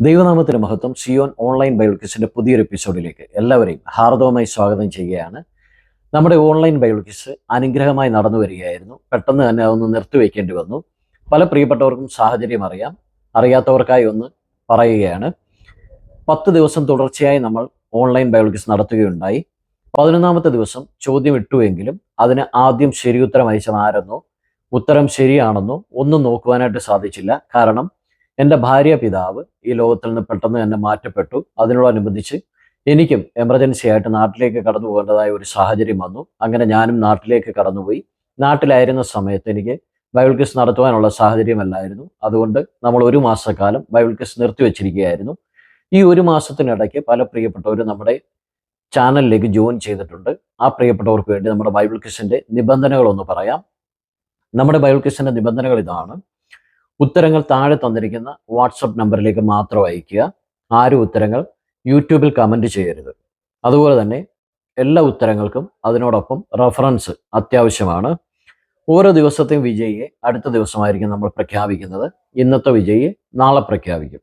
ദൈവനാമത്തിന് മഹത്വം Zion online Bible ക്വിസിന്റെ പുതിയൊരു എപ്പിസോഡിലേക്ക് എല്ലാവരെയും ഹാർദവമായി സ്വാഗതം ചെയ്യുകയാണ്. നമ്മുടെ ഓൺലൈൻ ബൈബിൾ ക്വിസ് അനുഗ്രഹമായി നടന്നു വരികയായിരുന്നു. പെട്ടെന്ന് തന്നെ അതൊന്ന് നിർത്തിവെക്കേണ്ടി വന്നു. പല പ്രിയപ്പെട്ടവർക്കും സാഹചര്യം അറിയാം. അറിയാത്തവർക്കായി ഒന്ന് പറയുകയാണ്. പത്ത് ദിവസം തുടർച്ചയായി നമ്മൾ ഓൺലൈൻ ബൈബിൾ ക്വിസ് നടത്തുകയുണ്ടായി. പതിനൊന്നാമത്തെ ദിവസം ചോദ്യം ഇട്ടുവെങ്കിലും അതിന് ആദ്യം ശരിയുത്തരം അയച്ചത് ആരെന്നോ ഉത്തരം ശരിയാണെന്നോ ഒന്നും നോക്കുവാനായിട്ട് സാധിച്ചില്ല. കാരണം എന്റെ ഭാര്യ പിതാവ് ഈ ലോകത്തിൽ നിന്ന് പെട്ടെന്ന് തന്നെ മാറ്റപ്പെട്ടു. അതിനോടനുബന്ധിച്ച് എനിക്കും എമർജൻസി ആയിട്ട് നാട്ടിലേക്ക് കടന്നു പോകേണ്ടതായ ഒരു സാഹചര്യം വന്നു. അങ്ങനെ ഞാനും നാട്ടിലേക്ക് കടന്നുപോയി. നാട്ടിലായിരുന്ന സമയത്ത് എനിക്ക് ബൈബിൾ ക്വിസ് നടത്തുവാനുള്ള സാഹചര്യമല്ലായിരുന്നു. അതുകൊണ്ട് നമ്മൾ ഒരു മാസക്കാലം ബൈബിൾ ക്വിസ് നിർത്തിവെച്ചിരിക്കുകയായിരുന്നു ഈ ഒരു മാസത്തിനിടയ്ക്ക് പല പ്രിയപ്പെട്ടവരും നമ്മുടെ ചാനലിലേക്ക് ജോയിൻ ചെയ്തിട്ടുണ്ട്. ആ പ്രിയപ്പെട്ടവർക്ക് വേണ്ടി നമ്മുടെ ബൈബിൾ ക്വിസിന്റെ നിബന്ധനകളൊന്ന് പറയാം. നമ്മുടെ ബൈബിൾ ക്വിസിന്റെ നിബന്ധനകൾ ഇതാണ്. ഉത്തരങ്ങൾ താഴെ തന്നിരിക്കുന്ന വാട്സപ്പ് നമ്പറിലേക്ക് മാത്രം അയക്കുക ആരും ഉത്തരങ്ങൾ യൂട്യൂബിൽ കമന്റ് ചെയ്യരുത്. അതുപോലെ തന്നെ എല്ലാ ഉത്തരങ്ങൾക്കും അതിനോടൊപ്പം റഫറൻസ് അത്യാവശ്യമാണ്. ഓരോ ദിവസത്തെയും വിജയിയെ അടുത്ത ദിവസമായിരിക്കും നമ്മൾ പ്രഖ്യാപിക്കുന്നത്. ഇന്നത്തെ വിജയിയെ നാളെ പ്രഖ്യാപിക്കും.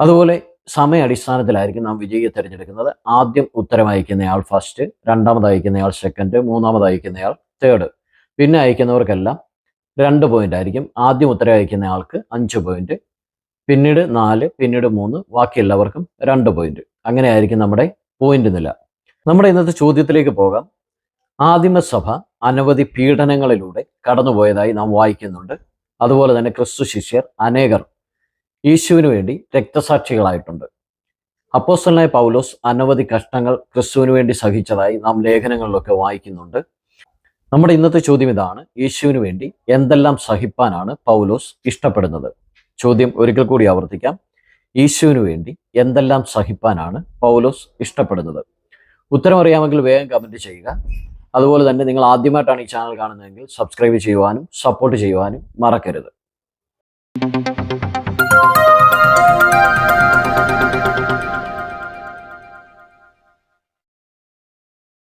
അതുപോലെ സമയ അടിസ്ഥാനത്തിലായിരിക്കും നാം വിജയിയെ തിരഞ്ഞെടുക്കുന്നത്. ആദ്യം ഉത്തരം അയക്കുന്നയാൾ ഫസ്റ്റ് രണ്ടാമത് അയക്കുന്നയാൾ സെക്കൻഡ് മൂന്നാമത് അയക്കുന്നയാൾ തേർഡ് പിന്നെ അയക്കുന്നവർക്കെല്ലാം രണ്ട് പോയിന്റ് ആയിരിക്കും. ആദ്യം ഉത്തരം അയക്കുന്ന ആൾക്ക് അഞ്ച് പോയിന്റ് പിന്നീട് നാല് പിന്നീട് മൂന്ന് ബാക്കിയുള്ളവർക്കും രണ്ട് പോയിന്റ് അങ്ങനെ ആയിരിക്കും നമ്മുടെ പോയിന്റ് നില. നമ്മുടെ ഇന്നത്തെ ചോദ്യത്തിലേക്ക് പോകാം. ആദിമസഭ അനവധി പീഡനങ്ങളിലൂടെ കടന്നുപോയതായി നാം വായിക്കുന്നുണ്ട്. അതുപോലെ തന്നെ ക്രിസ്തു ശിഷ്യർ അനേകർ യേശുവിന് വേണ്ടി രക്തസാക്ഷികളായിട്ടുണ്ട്. അപ്പോസ്റ്റലായ പൗലോസ് അനവധി കഷ്ടങ്ങൾ ക്രിസ്തുവിന് വേണ്ടി സഹിച്ചതായി നാം ലേഖനങ്ങളിലൊക്കെ വായിക്കുന്നുണ്ട്. നമ്മുടെ ഇന്നത്തെ ചോദ്യം ഇതാണ്. യേശുവിന് വേണ്ടി എന്തെല്ലാം സഹിപ്പാനാണ് പൗലോസ് ഇഷ്ടപ്പെടുന്നത്? ചോദ്യം ഒരിക്കൽ കൂടി ആവർത്തിക്കാം. യേശുവിന് വേണ്ടി എന്തെല്ലാം സഹിപ്പാനാണ് പൗലോസ് ഇഷ്ടപ്പെടുന്നത്? ഉത്തരം അറിയാമെങ്കിൽ വേഗം കമന്റ് ചെയ്യുക. അതുപോലെ തന്നെ നിങ്ങൾ ആദ്യമായിട്ടാണ് ഈ ചാനൽ കാണുന്നതെങ്കിൽ സബ്സ്ക്രൈബ് ചെയ്യുവാനും സപ്പോർട്ട് ചെയ്യുവാനും മറക്കരുത്.